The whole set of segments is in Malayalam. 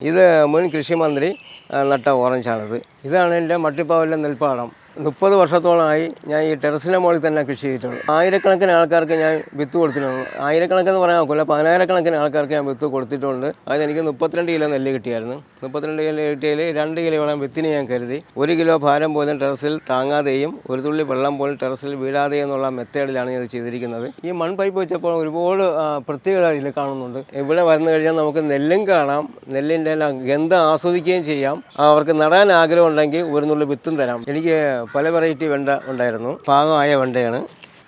ഇത് മുൻ കൃഷിമന്ത്രി നട്ട ഓറഞ്ചാണിത്. ഇതാണ് എന്റെ മട്ടിപ്പാവിലെ നെൽപ്പാടം. മുപ്പത് വർഷത്തോളമായി ഞാൻ ഈ ടെറസിന്റെ മുകളിൽ തന്നെ കൃഷി ചെയ്തിട്ടുണ്ട്. ആയിരക്കണക്കിന് ആൾക്കാർക്ക് ഞാൻ വിത്ത് കൊടുത്തിട്ടുണ്ട്. ആയിരക്കണക്കെന്ന് പറയാൻ ഒക്കില്ല പതിനായിരക്കണക്കിന് ആൾക്കാർക്ക് ഞാൻ വിത്ത് കൊടുത്തിട്ടുണ്ട്. അതിന് എനിക്ക് മുപ്പത്തിരണ്ട് കിലോ നെല്ല് കിട്ടിയായിരുന്നു. മുപ്പത്തിരണ്ട് കിലോ കിട്ടിയതിൽ രണ്ട് കിലോയോളം വിത്തിന് ഞാൻ കരുതി. ഒരു കിലോ ഭാരം പോലും ടെറസിൽ താങ്ങാതെയും ഒരു തുള്ളി വെള്ളം പോലും ടെറസിൽ വീഴാതെയും എന്നുള്ള മെത്തേഡിലാണ് ഞാൻ ചെയ്തിരിക്കുന്നത്. ഈ മൺ പൈപ്പ് വെച്ചപ്പോൾ ഒരുപാട് പ്രത്യേകത ഇതിൽ കാണുന്നുണ്ട്. ഇവിടെ വന്നു കഴിഞ്ഞാൽ നമുക്ക് നെല്ലും കാണാം. നെല്ലിന്റെ എല്ലാം ഗന്ധം ആസ്വദിക്കുകയും ചെയ്യാം. അവർക്ക് നടാൻ ആഗ്രഹം ഉണ്ടെങ്കിൽ ഒരു നുള്ളി വിത്തും തരാം. എനിക്ക് പല വെറൈറ്റി വെണ്ട ഉണ്ടായിരുന്നു. പാകമായ വെണ്ടയാണ്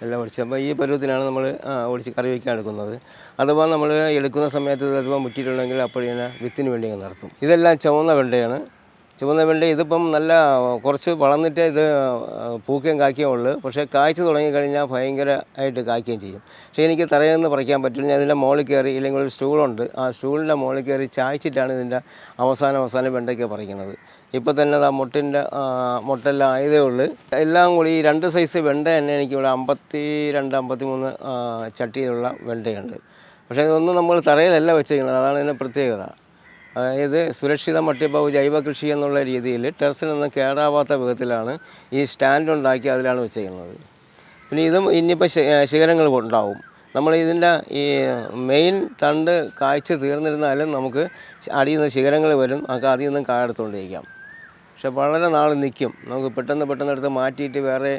എല്ലാം ഒടിച്ച് അപ്പോൾ ഈ പരുവത്തിനാണ് നമ്മൾ ഒടിച്ച് കറി വയ്ക്കാൻ എടുക്കുന്നത്. അഥവാ നമ്മൾ എടുക്കുന്ന സമയത്ത് അഥവാ മുറ്റിയിട്ടുണ്ടെങ്കിൽ അപ്പോഴേ വിത്തിന് വേണ്ടി നിർത്തും. ഇതെല്ലാം ചുവന്ന വെണ്ടയാണ്. ചുവന്ന വെണ്ട ഇതിപ്പം നല്ല കുറച്ച് വളർന്നിട്ട് ഇത് പൂക്കുകയും കാക്കുകയും ഉള്ളു. പക്ഷേ കായ്ച്ചു തുടങ്ങിക്കഴിഞ്ഞാൽ ഭയങ്കര ആയിട്ട് കായ്ക്കുകയും ചെയ്യും. പക്ഷേ എനിക്ക് തറയിൽ പറിക്കാൻ പറ്റില്ല. ഞാൻ ഇതിന്റെ മുകളിൽ കയറി ഇല്ലെങ്കിൽ ഒരു സ്റ്റൂളുണ്ട്. ആ സ്റ്റൂളിന്റെ മുകളിൽ കയറി ചായച്ചിട്ടാണ് ഇതിന്റെ അവസാനം അവസാനം വെണ്ടയ്ക്ക് പറിക്കുന്നത്. ഇപ്പോൾ തന്നെ ആ മുട്ടിന്റെ മുട്ടെല്ലാം ആയതേ ഉള്ളൂ. എല്ലാം കൂടി ഈ രണ്ട് സൈസ് വെണ്ട തന്നെ എനിക്കിവിടെ അമ്പത്തി രണ്ട് അമ്പത്തി മൂന്ന് ചട്ടിയിലുള്ള വെണ്ടയുണ്ട്. പക്ഷേ ഇതൊന്നും നമ്മൾ തറയിലല്ല വെച്ചിരിക്കുന്നത്. അതാണ് ഇതിന്റെ പ്രത്യേകത. അതായത് സുരക്ഷിത മട്ടിപ്പാവ് ജൈവ കൃഷി എന്നുള്ള രീതിയിൽ ടെറസിനൊന്നും കേടാവാത്ത വിധത്തിലാണ് ഈ സ്റ്റാൻഡ് ഉണ്ടാക്കി അതിലാണ് വെച്ചിരിക്കുന്നത്. പിന്നെ ഇതും ഇനിയിപ്പോൾ ശിഖരങ്ങൾ ഉണ്ടാവും. നമ്മൾ ഇതിന്റെ ഈ മെയിൻ തണ്ട് കായ്ച്ച് തീർന്നിരുന്നാലും നമുക്ക് അടിയിൽ നിന്ന് ശിഖരങ്ങൾ വരും. നമുക്ക് അതിൽ നിന്നും കായെടുത്തുകൊണ്ടിരിക്കാം. പക്ഷെ വളരെ നാൾ നിൽക്കും നമുക്ക് പെട്ടെന്ന് പെട്ടെന്ന് എടുത്ത് മാറ്റിയിട്ട് വേറെ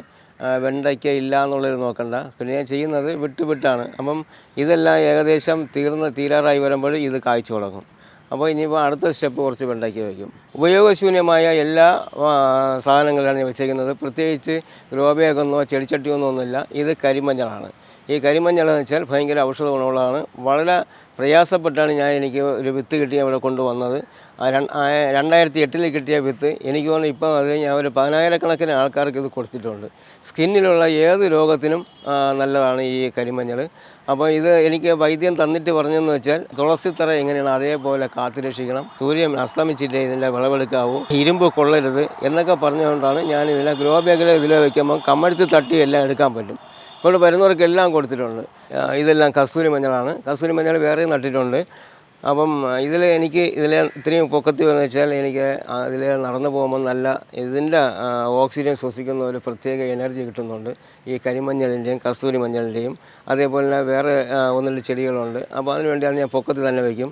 വെണ്ടയ്ക്ക ഇല്ല എന്നുള്ളത് നോക്കണ്ട. പിന്നെ ഞാൻ ചെയ്യുന്നത് വിട്ട് വിട്ടാണ്. അപ്പം ഇതെല്ലാം ഏകദേശം തീർന്ന് തീരാറായി വരുമ്പോൾ ഇത് കായ്ച്ചു തുടങ്ങും. അപ്പോൾ ഇനിയിപ്പോൾ അടുത്ത സ്റ്റെപ്പ് കുറച്ച് വെണ്ടയ്ക്ക വയ്ക്കും. ഉപയോഗശൂന്യമായ എല്ലാ സാധനങ്ങളാണ് ഞാൻ വെച്ചേക്കുന്നത്. പ്രത്യേകിച്ച് ഗ്രോബേഗൊന്നോ ചെടിച്ചട്ടിയൊന്നോ ഒന്നുമില്ല. ഇത് കരിമഞ്ഞളാണ്. ഈ കരിമഞ്ഞൾ എന്ന് വെച്ചാൽ ഭയങ്കര ഔഷധ ഗുണമുള്ളതാണ്. വളരെ പ്രയാസപ്പെട്ടാണ് ഞാൻ എനിക്ക് ഒരു വിത്ത് കിട്ടി അവിടെ കൊണ്ടുവന്നത്. രണ്ടായിരത്തി എട്ടിൽ കിട്ടിയ വിത്ത് എനിക്ക് തോന്നുന്നു ഇപ്പം അത് ഞാൻ ഒരു പതിനായിരക്കണക്കിന് ആൾക്കാർക്ക് ഇത് കൊടുത്തിട്ടുണ്ട്. സ്കിന്നിലുള്ള ഏത് രോഗത്തിനും നല്ലതാണ് ഈ കരിമഞ്ഞൾ. അപ്പോൾ ഇത് എനിക്ക് വൈദ്യം തന്നിട്ട് പറഞ്ഞതെന്ന് വെച്ചാൽ തുളസിത്തറ എങ്ങനെയാണ് അതേപോലെ കാത്തുരക്ഷിക്കണം. സൂര്യൻ അസ്തമിച്ചിട്ടേ ഇതിന്റെ വിളവെടുക്കാവൂ. ഇരുമ്പ് കൊള്ളരുത് എന്നൊക്കെ പറഞ്ഞുകൊണ്ടാണ് ഞാൻ ഇതിനെ ഗ്രോ ബാഗിൽ ഇതിൽ വയ്ക്കുമ്പോൾ കമ്മഴുത്തി തട്ടി എല്ലാം എടുക്കാൻ പറ്റും. ഇപ്പോൾ വരുന്നവർക്ക് എല്ലാം കൊടുത്തിട്ടുണ്ട് ഇതെല്ലാം കസ്തൂരി മഞ്ഞളാണ്. കസ്തൂരി മഞ്ഞൾ വേറെയും നട്ടിട്ടുണ്ട്. അപ്പം ഇതിൽ എനിക്ക് ഇതിൽ ഇത്രയും പൊക്കത്തി വന്നു വെച്ചാൽ എനിക്ക് അതിൽ നടന്നു പോകുമ്പോൾ നല്ല ഇതിന്റെ ഓക്സിജൻ ശ്വസിക്കുന്ന ഒരു പ്രത്യേക എനർജി കിട്ടുന്നുണ്ട്. ഈ കരിമഞ്ഞളിന്റെയും കസ്തൂരി മഞ്ഞളിന്റെയും അതേപോലെ തന്നെ വേറെ ഒന്നിൽ ചെടികളുണ്ട്. അപ്പോൾ അതിന് വേണ്ടി ഞാൻ പൊക്കത്തിൽ തന്നെ വയ്ക്കും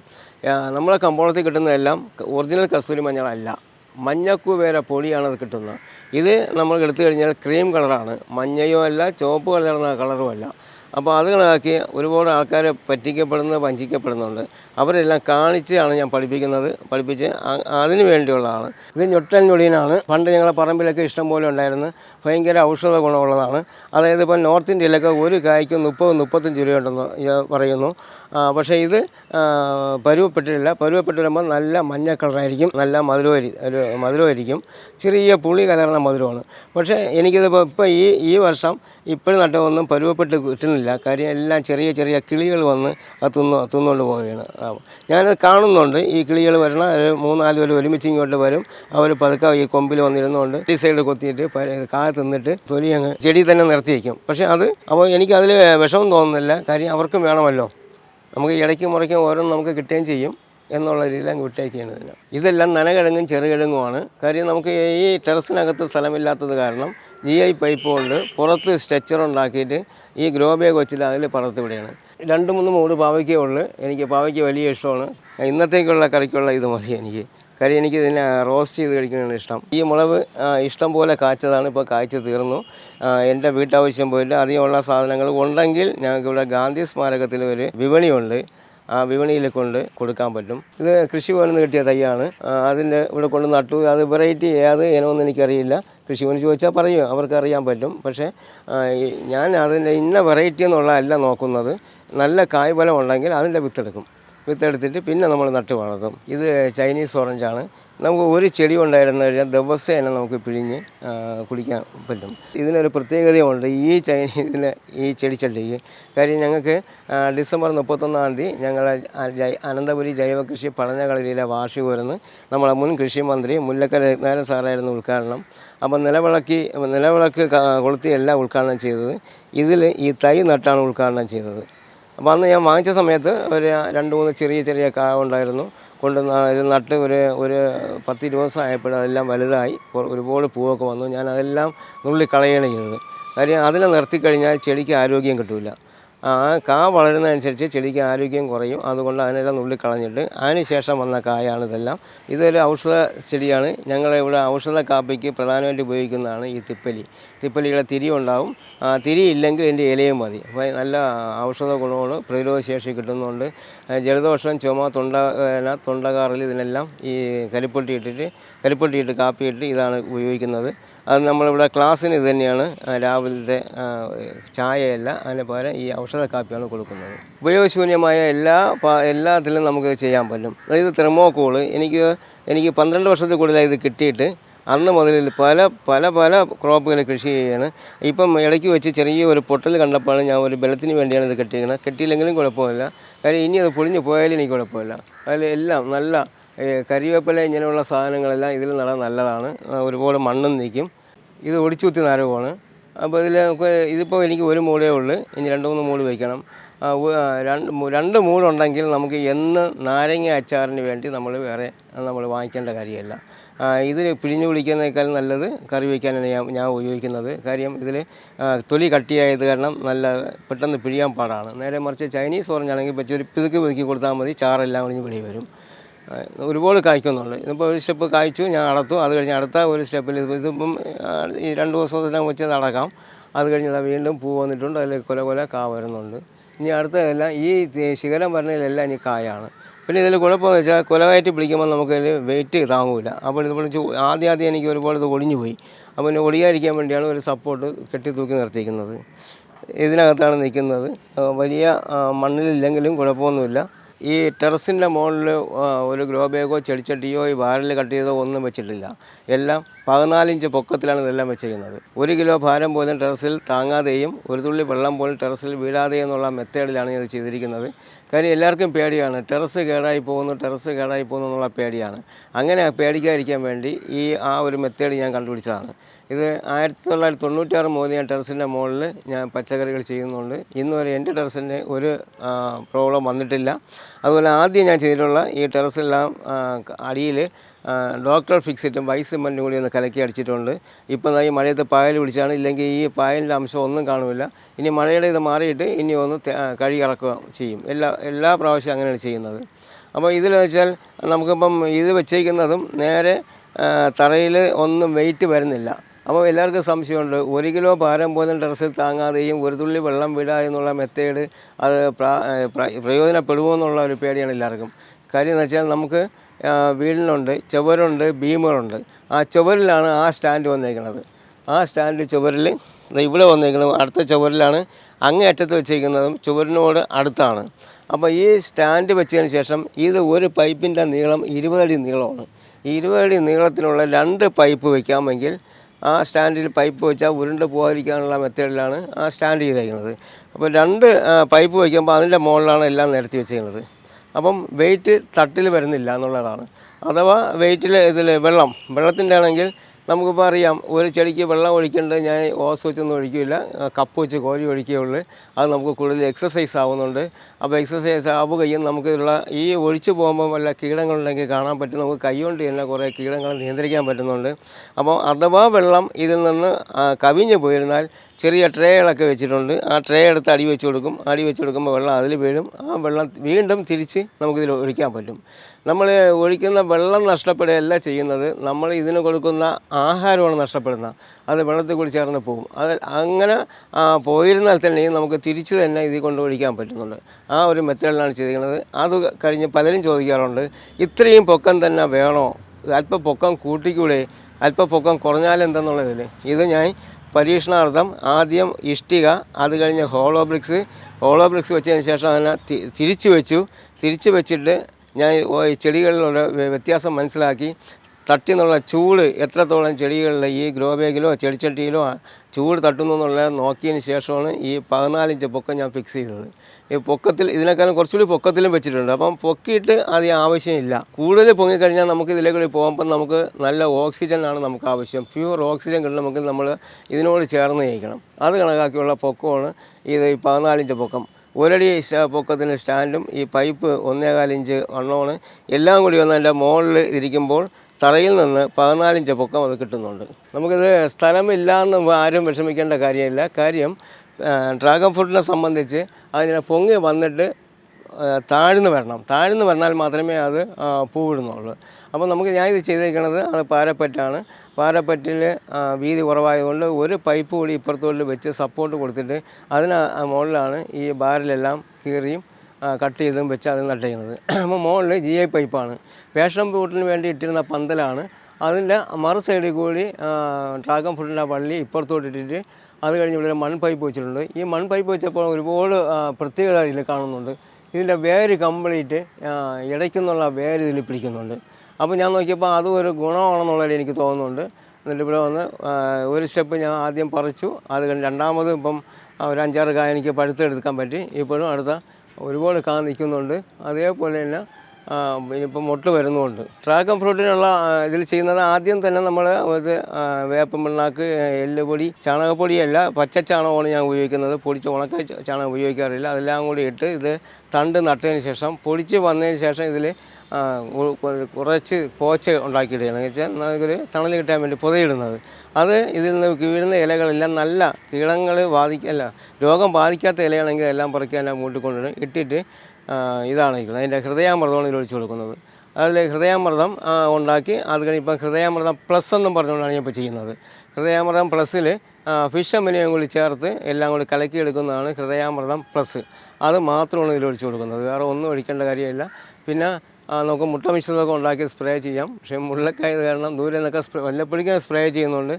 നമ്മളെ കമ്പോളത്തിൽ കിട്ടുന്നതെല്ലാം ഒറിജിനൽ കസ്തൂരി മഞ്ഞളല്ല. മഞ്ഞക്കുവേര പൊടിയാണ് അത് കിട്ടുന്നത്. ഇത് നമ്മൾ എടുത്തു കഴിഞ്ഞാൽ ക്രീം കളറാണ്. മഞ്ഞയോ അല്ല ചുവപ്പ് കലർന്ന കളറുമല്ല അപ്പോൾ അത് കണക്കാക്കി ഒരുപാട് ആൾക്കാർ പറ്റിക്കപ്പെടുന്ന വഞ്ചിക്കപ്പെടുന്നുണ്ട്. അവരെല്ലാം കാണിച്ചാണ് ഞാൻ പഠിപ്പിക്കുന്നത്. പഠിപ്പിച്ച് അതിന് വേണ്ടിയുള്ളതാണ്. ഇത് ഞൊട്ടൻ ഞൊടിയനാണ്. പണ്ട് ഞങ്ങളെ പറമ്പിലൊക്കെ ഇഷ്ടം പോലെ ഉണ്ടായിരുന്നു. ഭയങ്കര ഔഷധ ഗുണമുള്ളതാണ്. അതായത് ഇപ്പോൾ നോർത്ത് ഇന്ത്യയിലൊക്കെ ഒരു കായ്ക്ക് മുപ്പത് മുപ്പത്തഞ്ച് രൂപയുണ്ടെന്ന് പറയുന്നു. പക്ഷേ ഇത് പരുവപ്പെട്ടിട്ടില്ല. പരുവപ്പെട്ട് വരുമ്പോൾ നല്ല മഞ്ഞ കളറായിരിക്കും. നല്ല മധുരമായിരിക്കും ഒരു മധുരമായിരിക്കും. ചെറിയ പുളി കലർന്ന മധുരമാണ്. പക്ഷേ എനിക്കിതിപ്പോൾ ഇപ്പോൾ ഈ ഈ വർഷം ഇപ്പോഴും നട്ടതൊന്നും പരുവപ്പെട്ട് കിട്ടുന്നില്ല. കാര്യം എല്ലാം ചെറിയ ചെറിയ കിളികൾ വന്ന് അത് തിന്നു തിന്നുകൊണ്ട് പോവുകയാണ്. ഞാനത് കാണുന്നുണ്ട്. ഈ കിളികൾ വരണം അവർ മൂന്നാൽ പേര് ഒരുമിച്ച് ഇങ്ങോട്ട് വരും. അവർ പതുക്കെ ഈ കൊമ്പിൽ വന്നിരുന്നുകൊണ്ട് ഈ സൈഡ് കൊത്തിയിട്ട് കാ തിന്നിട്ട് തൊലി അങ്ങ് ചെടി തന്നെ നിർത്തി വയ്ക്കും. പക്ഷേ അത് അപ്പോൾ എനിക്ക് എനിക്കതിൽ വിഷമം തോന്നുന്നില്ല. കാര്യം അവർക്കും വേണമല്ലോ. നമുക്ക് ഇടയ്ക്ക് മുറയ്ക്കും ഓരോന്നും നമുക്ക് കിട്ടുകയും ചെയ്യും എന്നുള്ള രീതിയിൽ അങ്ങ് വിട്ടേക്കുകയാണ് ഇതിന്. ഇതെല്ലാം നനകിഴങ്ങും ചെറുകിഴങ്ങുമാണ് കാര്യം നമുക്ക് ഈ ടെറസിനകത്ത് സ്ഥലമില്ലാത്തത് കാരണം ജി ഐ പൈപ്പ് കൊണ്ട് പുറത്ത് സ്ട്രെച്ചർ ഉണ്ടാക്കിയിട്ട് ഈ ഗ്രോ ബാഗ് വെച്ചിട്ട് അതിൽ പറത്ത് വിടുകയാണ് രണ്ട് മൂന്ന് മൂട് പാവയ്ക്കേ ഉള്ളു. എനിക്ക് പാവയ്ക്ക് വലിയ ഇഷ്ടമാണ്. ഇന്നത്തേക്കുള്ള കറിക്കുള്ള ഇത് മതി എനിക്ക്. കറി എനിക്ക് ഇതിനെ റോസ്റ്റ് ചെയ്ത് കഴിക്കുന്നതാണ് ഇഷ്ടം. ഈ മുളക് ഇഷ്ടം പോലെ കാച്ചതാണ് ഇപ്പോൾ കായ്ച്ച് തീർന്നു. എന്റെ വീട്ടാവശ്യം പോയില്ല അധികമുള്ള സാധനങ്ങൾ ഉണ്ടെങ്കിൽ ഞങ്ങൾക്ക് ഇവിടെ ഗാന്ധി സ്മാരകത്തിൽ ഒരു വിപണിയുണ്ട്. ആ വിപണിയിൽ കൊണ്ട് കൊടുക്കാൻ പറ്റും. ഇത് കൃഷിഭവനിൽ നിന്ന് കിട്ടിയ തൈയാണ്. അതിന്റെ ഇവിടെ കൊണ്ട് നട്ടു. അത് വെറൈറ്റി ഏത് ഇനമൊന്നും എനിക്കറിയില്ല. കൃഷിഭവന് ചോദിച്ചാൽ പറയും അവർക്ക് അറിയാൻ പറ്റും. പക്ഷേ ഞാൻ അതിന്റെ ഇന്ന വെറൈറ്റി എന്നുള്ളതല്ല നോക്കുന്നത്. നല്ല കായ്ഫലം ഉണ്ടെങ്കിൽ അതിന്റെ വിത്തെടുക്കും. വിത്തെടുത്തിട്ട് പിന്നെ നമ്മൾ നട്ട് വളർത്തും. ഇത് ചൈനീസ് ഓറഞ്ചാണ്. നമുക്ക് ഒരു ചെടി ഉണ്ടായിരുന്നു കഴിഞ്ഞാൽ ദിവസേന നമുക്ക് പിഴിഞ്ഞ് കുടിക്കാൻ പറ്റും. ഇതിനൊരു പ്രത്യേകതയുണ്ട് ഈ ചൈനീസിന് ഈ ചെടിച്ചട്ടിക്ക്. കാര്യം ഞങ്ങൾക്ക് ഡിസംബർ മുപ്പത്തൊന്നാം തീയതി ഞങ്ങളെ അനന്തപുരി ജൈവ കൃഷി പഠനകളരിയിലെ വാർഷികം വരുന്നു. നമ്മളെ മുൻ കൃഷി മന്ത്രി മുല്ലക്കര രത്നാരൻ സാറായിരുന്നു ഉദ്ഘാടനം. അപ്പം നിലവിളക്കി നിലവിളക്ക് കൊളുത്തിയല്ല ഉദ്ഘാടനം ചെയ്തത്. ഇതിൽ ഈ തൈ നട്ടാണ് ഉദ്ഘാടനം ചെയ്തത്. അപ്പോൾ അന്ന് ഞാൻ വാങ്ങിച്ച സമയത്ത് ഒരു രണ്ട് മൂന്ന് ചെറിയ ചെറിയ കാ ഉണ്ടായിരുന്നു. കൊണ്ട് ഇത് നട്ട് ഒരു ഒരു പത്ത് ഇരുപത് ദിവസം ആയപ്പോൾ അതെല്ലാം വലുതായി. ഒരുപാട് പൂവൊക്കെ വന്നു. ഞാൻ അതെല്ലാം നുള്ളി കളയാണ് ചെയ്തത്. കാര്യം അതിനെ നിർത്തിക്കഴിഞ്ഞാൽ ചെടിക്ക് ആരോഗ്യം കിട്ടില്ല ആ കാ വളരുന്നതനുസരിച്ച് ചെടിക്ക് ആരോഗ്യം കുറയും. അതുകൊണ്ട് അതിനെല്ലാം നുള്ളി കളഞ്ഞിട്ട് അതിന് ശേഷം വന്ന കായാണ് ഇതെല്ലാം. ഇതൊരു ഔഷധ ചെടിയാണ്. ഞങ്ങളുടെ ഇവിടെ ഔഷധ കാപ്പിക്ക് പ്രധാനമായിട്ട് ഉപയോഗിക്കുന്നതാണ് ഈ തിപ്പലി. തിപ്പലിയുടെ തിരി ഉണ്ടാവും. ആ, തിരി ഇല്ലെങ്കിൽ എന്റെ ഇലയും മതി. അപ്പോൾ നല്ല ഔഷധ ഗുണമാണ്. പ്രതിരോധ ശേഷി കിട്ടുന്നുണ്ട് ജലദോഷം ചുമ തൊണ്ട തൊണ്ടകാറൽ ഇതിനെല്ലാം ഈ കരിപ്പൊട്ടി ഇട്ടിട്ട് കരിപ്പൊട്ടി ഇട്ട് കാപ്പി ഇട്ട് ഇതാണ് ഉപയോഗിക്കുന്നത്. അത് നമ്മളിവിടെ ക്ലാസ്സിന് ഇത് തന്നെയാണ്. രാവിലത്തെ ചായയല്ല അതിന് പകരം ഈ ഔഷധ കാപ്പിയാണ് കൊടുക്കുന്നത്. ഉപയോഗശൂന്യമായ എല്ലാ എല്ലാത്തിലും നമുക്ക് ചെയ്യാൻ പറ്റും. അതായത് തെർമോക്കോൾ എനിക്ക് എനിക്ക് പന്ത്രണ്ട് വർഷത്തിൽ കൂടുതലായി ഇത് കിട്ടിയിട്ട് അന്ന് മുതൽ പല പല പല ക്രോപ്പുകൾ കൃഷി ചെയ്യുകയാണ്. ഇപ്പം ഇടയ്ക്ക് വെച്ച് ചെറിയ ഒരു പൊട്ടൽ കണ്ടപ്പോഴാണ് ഞാൻ ഒരു ബലത്തിന് വേണ്ടിയാണ് ഇത് കെട്ടിയിരിക്കുന്നത് കെട്ടിയില്ലെങ്കിലും കുഴപ്പമില്ല. കാര്യം ഇനി അത് പൊളിഞ്ഞ് പോയാലും എനിക്ക് കുഴപ്പമില്ല. അതിൽ എല്ലാം നല്ല കരിവേപ്പില ഇങ്ങനെയുള്ള സാധനങ്ങളെല്ലാം ഇതിൽ നടാൻ നല്ലതാണ്. ഒരുപാട് മണ്ണും നിൽക്കും. ഇത് ഒടിച്ചുകുത്തി നാരകമാണ് അപ്പോൾ ഇതിൽ ഇതിപ്പോൾ എനിക്ക് ഒരു മൂളേ ഉള്ളൂ. ഇനി രണ്ട് മൂന്ന് മൂൾ വയ്ക്കണം രണ്ട് രണ്ട് മൂടുണ്ടെങ്കിൽ നമുക്ക് എന്ന് നാരങ്ങ അച്ചാറിന് വേണ്ടി നമ്മൾ വേറെ നമ്മൾ വാങ്ങിക്കേണ്ട കാര്യമല്ല. ഇതിൽ പിഴിഞ്ഞു കുടിക്കുന്നതിനേക്കാൾ നല്ലത് കറി വയ്ക്കാനാണ് ഞാൻ ഞാൻ ഉപയോഗിക്കുന്നത്. കാര്യം ഇതിൽ തൊലി കട്ടിയായത് കാരണം നല്ല പെട്ടെന്ന് പിഴിയാൻ പാടാണ്. നേരെ മറിച്ച് ചൈനീസ് ഓറഞ്ചാണെങ്കിൽ വെച്ച് ഒരു പിതുക്കി പിതുക്കി കൊടുത്താൽ മതി. ചാറെല്ലാം ഒഴിഞ്ഞ് പിഴി വരും. ഒരുപാട് കായ്ക്കുന്നുണ്ട്. ഇതിപ്പോൾ ഒരു സ്റ്റെപ്പ് കായ്ച്ചു ഞാൻ അടത്തു. അത് കഴിഞ്ഞ് അടുത്ത ഒരു സ്റ്റെപ്പിൽ ഇത് ഇതിപ്പം ഈ രണ്ട് ദിവസത്തിനകം വെച്ച് നടക്കാം. അത് കഴിഞ്ഞ് വീണ്ടും പൂ വന്നിട്ടുണ്ട്. അതിൽ കൊല കൊല കാ വരുന്നുണ്ട്. ഇനി അടുത്തതെല്ലാം ഈ ശിഖരം പറഞ്ഞതിലെല്ലാം ഇനി കായാണ്. പിന്നെ ഇതിൽ കുഴപ്പമെന്ന് വെച്ചാൽ കൊലകയറ്റി പിടിക്കുമ്പോൾ നമുക്ക് ഇതിൽ വെയിറ്റ് താങ്ങൂല അപ്പോൾ ഇത് പിടിച്ച് ആദ്യം ആദ്യം എനിക്ക് ഒരുപാട് ഇത് ഒടിഞ്ഞു പോയി. അപ്പോൾ പിന്നെ ഒടിയാതിരിക്കാൻ വേണ്ടിയാണ് ഒരു സപ്പോർട്ട് കെട്ടി തൂക്കി നിർത്തിയിരിക്കുന്നത്. ഇതിനകത്താണ് നിൽക്കുന്നത്. വലിയ മണ്ണിലില്ലെങ്കിലും കുഴപ്പമൊന്നുമില്ല. ഈ ടെറസിന്റെ മുകളിൽ ഒരു ഗ്രോ ബാഗോ ചെടിച്ചട്ടിയോ ഈ വാരൽ കട്ട് ചെയ്തോ ഒന്നും വെച്ചിട്ടില്ല. എല്ലാം പതിനാലിഞ്ച് പൊക്കത്തിലാണ് ഇതെല്ലാം വെച്ചിരിക്കുന്നത്. ഒരു കിലോ ഭാരം പോലും ടെറസിൽ താങ്ങാതെയും ഒരു തുള്ളി വെള്ളം പോലും ടെറസിൽ വീഴാതെയും എന്നുള്ള മെത്തേഡിലാണ് ഇത് ചെയ്തിരിക്കുന്നത്. കാര്യം എല്ലാവർക്കും പേടിയാണ്. ടെറസ് കേടായി പോകുന്നു ടെറസ് കേടായി പോകുന്നു എന്നുള്ള പേടിയാണ്. അങ്ങനെ പേടിക്കാതിരിക്കാൻ വേണ്ടി ഈ ആ ഒരു മെത്തേഡ് ഞാൻ കണ്ടുപിടിച്ചതാണ്. ഇത് ആയിരത്തി തൊള്ളായിരത്തി തൊണ്ണൂറ്റാറ് മുതൽ ഞാൻ ടെറസിന്റെ മുകളിൽ ഞാൻ പച്ചക്കറികൾ ചെയ്യുന്നുണ്ട്. ഇന്ന് വരെ എന്റെ ടെറസിന് ഒരു പ്രോബ്ലം വന്നിട്ടില്ല. അതുപോലെ ആദ്യം ഞാൻ ചെയ്തിട്ടുള്ള ഈ ടെറസെല്ലാം അടിയിൽ ഡോക്ടർ ഫിക്സിറ്റും വൈസ് സിമന്റും കൂടി ഒന്ന് കലക്കി അടിച്ചിട്ടുണ്ട്. ഇപ്പം ഈ മഴയത്ത് പായൽ പിടിച്ചാണ്. ഇല്ലെങ്കിൽ ഈ പായലിന്റെ അംശം ഒന്നും കാണില്ല ഇനി മഴയുടെ ഇത് മാറിയിട്ട് ഇനി ഒന്ന് കഴി ഇറക്കുക ചെയ്യും. എല്ലാ എല്ലാ പ്രാവശ്യവും അങ്ങനെയാണ് ചെയ്യുന്നത്. അപ്പോൾ ഇതിൽ വെച്ചാൽ നമുക്കിപ്പം ഇത് വെച്ചേക്കുന്നതും നേരെ തറയിൽ ഒന്നും വെയിറ്റ് വരുന്നില്ല. അപ്പോൾ എല്ലാവർക്കും സംശയമുണ്ട്. ഒരു കിലോ ഭാരം പോലും ഡ്രസ്സിൽ താങ്ങാതെയും ഒരു തുള്ളി വെള്ളം വിടുക എന്നുള്ള മെത്തേഡ് അത് പ്രാ- പ്രയോജനപ്പെടുമോ എന്നുള്ള ഒരു പേടിയാണ് എല്ലാവർക്കും. കാര്യം എന്ന് വെച്ചാൽ നമുക്ക് വീടിനുണ്ട് ചുവരുണ്ട് ബീമുകളുണ്ട്. ആ ചുവരിലാണ് ആ സ്റ്റാൻഡ് വന്നേക്കുന്നത് ആ സ്റ്റാൻഡ് ചുവരിൽ ഇവിടെ വന്നേക്കുന്നത് അടുത്ത ചുവരിലാണ് അങ്ങേ അറ്റത്ത് വെച്ചേക്കുന്നതും ചുവരിനോട് അടുത്താണ്. അപ്പോൾ ഈ സ്റ്റാൻഡ് വെച്ചതിന് ശേഷം ഇത് ഒരു പൈപ്പിന്റെ നീളം ഇരുപതടി നീളമാണ്. ഇരുപതടി നീളത്തിലുള്ള രണ്ട് പൈപ്പ് വയ്ക്കാമെങ്കിൽ ആ സ്റ്റാൻഡിൽ പൈപ്പ് വെച്ചാൽ ഉരുണ്ട് പോകാതിരിക്കാനുള്ള മെത്തേഡിലാണ് ആ സ്റ്റാൻഡ് ചെയ്തേക്കുന്നത്. അപ്പോൾ രണ്ട് പൈപ്പ് വയ്ക്കുമ്പോൾ അതിന്റെ മുകളിലാണ് എല്ലാം നിരത്തി വെച്ചിരിക്കുന്നത്. അപ്പം വെയിറ്റ് തട്ടിൽ വരുന്നില്ല എന്നുള്ളതാണ്. അഥവാ വെയിറ്റിൽ ഇതിൽ വെള്ളം വെള്ളത്തിന്റെ ആണെങ്കിൽ നമുക്കിപ്പോൾ അറിയാം ഒരു ചെടിക്ക് വെള്ളം ഒഴിക്കേണ്ടത് ഞാൻ ഓസ് വെച്ചൊന്നും ഒഴിക്കില്ല കപ്പ് വെച്ച് കോരി ഒഴിക്കുകയുള്ളൂ അത് നമുക്ക് കൂടുതൽ എക്സസൈസ് ആവുന്നുണ്ട്. അപ്പോൾ എക്സസൈസ് ആവുകയും നമുക്കിതിലുള്ള ഈ ഒഴിച്ചു പോകുമ്പോൾ വല്ല കീടങ്ങളുണ്ടെങ്കിൽ കാണാൻ പറ്റും. നമുക്ക് കൈകൊണ്ട് തന്നെ കുറേ കീടങ്ങളെ നിയന്ത്രിക്കാൻ പറ്റുന്നുണ്ട്. അപ്പോൾ അഥവാ വെള്ളം ഇതിൽ നിന്ന് കവിഞ്ഞു പോയിരുന്നാൽ ചെറിയ ട്രേകളൊക്കെ വെച്ചിട്ടുണ്ട്. ആ ട്രേ എടുത്ത് അടി വെച്ച് കൊടുക്കും. അടി വെച്ച് കൊടുക്കുമ്പോൾ വെള്ളം അതിൽ വീഴും. ആ വെള്ളം വീണ്ടും തിരിച്ച് നമുക്കിതിൽ ഒഴിക്കാൻ പറ്റും. നമ്മൾ ഒഴിക്കുന്ന വെള്ളം നഷ്ടപ്പെടുകയല്ല ചെയ്യുന്നത്. നമ്മൾ ഇതിന് കൊടുക്കുന്ന ആഹാരമാണ് നഷ്ടപ്പെടുന്ന അത് വെള്ളത്തിൽ കൂടി ചേർന്ന് പോകും. അത് അങ്ങനെ പോയിരുന്നാൽ തന്നെയും നമുക്ക് തിരിച്ച് തന്നെ ഇതിൽ കൊണ്ട് ഒഴിക്കാൻ പറ്റുന്നുണ്ട്. ആ ഒരു മെത്തേഡിലാണ് ചെയ്തിരിക്കുന്നത്. അത് കഴിഞ്ഞ് പലരും ചോദിക്കാറുണ്ട് ഇത്രയും പൊക്കം തന്നെ വേണോ? അല്പം പൊക്കം കൂട്ടിക്കൂടെ? അല്പം പൊക്കം കുറഞ്ഞാലെന്തെന്നുള്ളതിൽ ഇത് ഞാൻ പരീക്ഷണാർത്ഥം ആദ്യം ഇഷ്ടിക അത് കഴിഞ്ഞ് ഹോളോ ബ്രിക്സ് ഹോളോ ബ്രിക്സ് വെച്ചതിന് ശേഷം അതിനെ തിരിച്ചു വെച്ചു. തിരിച്ച് വെച്ചിട്ട് ഞാൻ ഈ ചെടികളിലുള്ള വ്യ- വ്യത്യാസം മനസ്സിലാക്കി. തട്ടി എന്നുള്ള ചൂട് എത്രത്തോളം ചെടികളിൽ ഈ ഗ്രോ ബാഗിലോ ചെടിച്ചട്ടിയിലോ ചൂട് തട്ടുന്നു എന്നുള്ളത് നോക്കിയതിന് ശേഷമാണ് ഈ പതിനാലിഞ്ച് പൊക്കം ഞാൻ ഫിക്സ് ചെയ്തത്. ഈ പൊക്കത്തിൽ ഇതിനേക്കാളും കുറച്ചുകൂടി പൊക്കത്തിലും വെച്ചിട്ടുണ്ട്. അപ്പം പൊക്കിയിട്ട് അത് ആവശ്യമില്ല. കൂടുതൽ പൊങ്ങിക്കഴിഞ്ഞാൽ നമുക്ക് ഇതിലേക്കൂടി പോകുമ്പോൾ നമുക്ക് നല്ല ഓക്സിജനാണ് നമുക്ക് ആവശ്യം. പ്യൂർ ഓക്സിജൻ കിട്ടണമെങ്കിൽ നമ്മൾ ഇതിനോട് ചേർന്ന് കഴിക്കണം. അത് കണക്കാക്കിയുള്ള പൊക്കമാണ് ഇത് ഈ പതിനാലിഞ്ച് പൊക്കം. ഒരടി പൊക്കത്തിന് സ്റ്റാൻഡും ഈ പൈപ്പ് ഒന്നേകാലിഞ്ച് വണ്ണമാണ് എല്ലാം കൂടി വന്ന് എന്റെ മുകളിൽ ഇരിക്കുമ്പോൾ തറയിൽ നിന്ന് പതിനാലിഞ്ച് പൊക്കം അത് കിട്ടുന്നുണ്ട്. നമുക്കിത് സ്ഥലമില്ലാന്ന് ആരും വിഷമിക്കേണ്ട കാര്യമില്ല. കാര്യം ഡ്രാഗൺ ഫ്രൂട്ടിനെ സംബന്ധിച്ച് അതിനെ പൊങ്ങി വന്നിട്ട് താഴ്ന്ന് വരണം. താഴ്ന്നു വന്നാൽ മാത്രമേ അത് പൂവിടുന്നുള്ളൂ. അപ്പോൾ നമുക്ക് ഞാൻ ഇത് ചെയ്തിരിക്കുന്നത് അത് പാരപ്പറ്റാണ്. പാരപ്പറ്റിൽ വീതി കുറവായതുകൊണ്ട് ഒരു പൈപ്പ് കൂടി ഇപ്പുറത്തോട്ട് വെച്ച് സപ്പോർട്ട് കൊടുത്തിട്ട് അതിന് മുകളിലാണ് ഈ ബാരലെല്ലാം കീറിയും കട്ട് ചെയ്തും വെച്ച് അത് നട്ടിരിക്കുന്നത് അപ്പോൾ മുകളിൽ ജി ഐ പൈപ്പാണ്. പേഷൻ ഫ്രൂട്ടിന് വേണ്ടി ഇട്ടിരുന്ന പന്തലാണ്. അതിന്റെ മറു സൈഡിൽ കൂടി ഡ്രാഗൺ ഫ്രൂട്ടിന്റെ വള്ളി ഇപ്പുറത്തോട്ട് ഇട്ടിട്ട് അത് കഴിഞ്ഞ് ഇവിടെ മൺ പൈപ്പ് വെച്ചിട്ടുണ്ട്. ഈ മൺ പൈപ്പ് വെച്ചപ്പോൾ ഒരുപാട് പ്രത്യേകത ഇതിൽ കാണുന്നുണ്ട്. ഇതിന്റെ വേര് കംപ്ലീറ്റ് ഇടയ്ക്കുന്നുള്ള വേര് ഇതിൽ പിടിക്കുന്നുണ്ട്. അപ്പോൾ ഞാൻ നോക്കിയപ്പോൾ അതും ഒരു ഗുണമാണെന്നുള്ളത് എനിക്ക് തോന്നുന്നുണ്ട്. എന്നിട്ട് ഇവിടെ വന്ന് ഒരു സ്റ്റെപ്പ് ഞാൻ ആദ്യം പറിച്ചു. അത് കഴിഞ്ഞ് രണ്ടാമത് ഇപ്പം ഒരു അഞ്ചാറ് കായ എനിക്ക് പഴുത്തെടുക്കാൻ പറ്റി. ഇപ്പോഴും അടുത്ത ഒരുപാട് കാ നിൽക്കുന്നുണ്ട്. അതേപോലെ തന്നെ ആ, ഇനിയിപ്പം വരുന്നുണ്ട്. ഡ്രാഗൺ ഫ്രൂട്ടിനുള്ള ഇതിൽ ചെയ്യുന്നത് ആദ്യം തന്നെ നമ്മൾ ഇത് ആ, വേപ്പൻ പിണ്ണാക്ക് എല്ലുപൊടി ചാണകപ്പൊടിയല്ല പച്ച ചാണകമാണ് ഞാൻ ഉപയോഗിക്കുന്നത്. പൊടിച്ച് ഉണക്ക ചാണകം ഉപയോഗിക്കാറില്ല. അതെല്ലാം കൂടി ഇട്ട് ഇത് തണ്ട് നട്ടതിന് ശേഷം പൊടിച്ച് വന്നതിന് ശേഷം ഇതിൽ കുറച്ച് പോച്ച ഉണ്ടാക്കിയിടുകയാണ്. എന്ന് വെച്ചാൽ നമുക്കൊരു തണൽ കിട്ടാൻ വേണ്ടി പുതയിടുന്നത്. അത് ഇതിൽ നിന്ന് വീഴുന്ന ഇലകളെല്ലാം നല്ല കീടങ്ങൾ ബാധിക്കല്ല രോഗം ബാധിക്കാത്ത ഇലയാണെങ്കിൽ എല്ലാം പറിക്കാൻ എല്ലാം മൂട്ടിക്കൊണ്ടിടും ഇട്ടിട്ട് ഇതാണ് അതിന്റെ ഹൃദയാമൃതമാണ് ഇതിൽ ഒഴിച്ചു കൊടുക്കുന്നത്. അതിൽ ഹൃദയാമൃതം ഉണ്ടാക്കി അത് കഴിഞ്ഞ് ഇപ്പം ഹൃദയാമൃതം പ്ലസ് എന്നും പറഞ്ഞുകൊണ്ടാണ് ഞാൻ ഇപ്പോൾ ചെയ്യുന്നത്. ഹൃദയാമൃതം പ്ലസ്സിൽ ഫിഷ് അമ്മിനെയും കൂടി ചേർത്ത് എല്ലാം കൂടി കലക്കി എടുക്കുന്നതാണ് ഹൃദയാമൃതം പ്ലസ് അത് മാത്രമാണ് ഇതിൽ ഒഴിച്ചു കൊടുക്കുന്നത്. വേറെ ഒന്നും ഒഴിക്കേണ്ട കാര്യമില്ല. പിന്നെ നമുക്ക് മുട്ട മിശ്രിതമൊക്കെ ഉണ്ടാക്കി സ്പ്രേ ചെയ്യാം. പക്ഷേ മുള്ളക്കായത് കാരണം ദൂരെ നിന്നൊക്കെ സ്പ്രേ വല്ലപ്പോഴേക്കും സ്പ്രേ ചെയ്യുന്നുണ്ട്.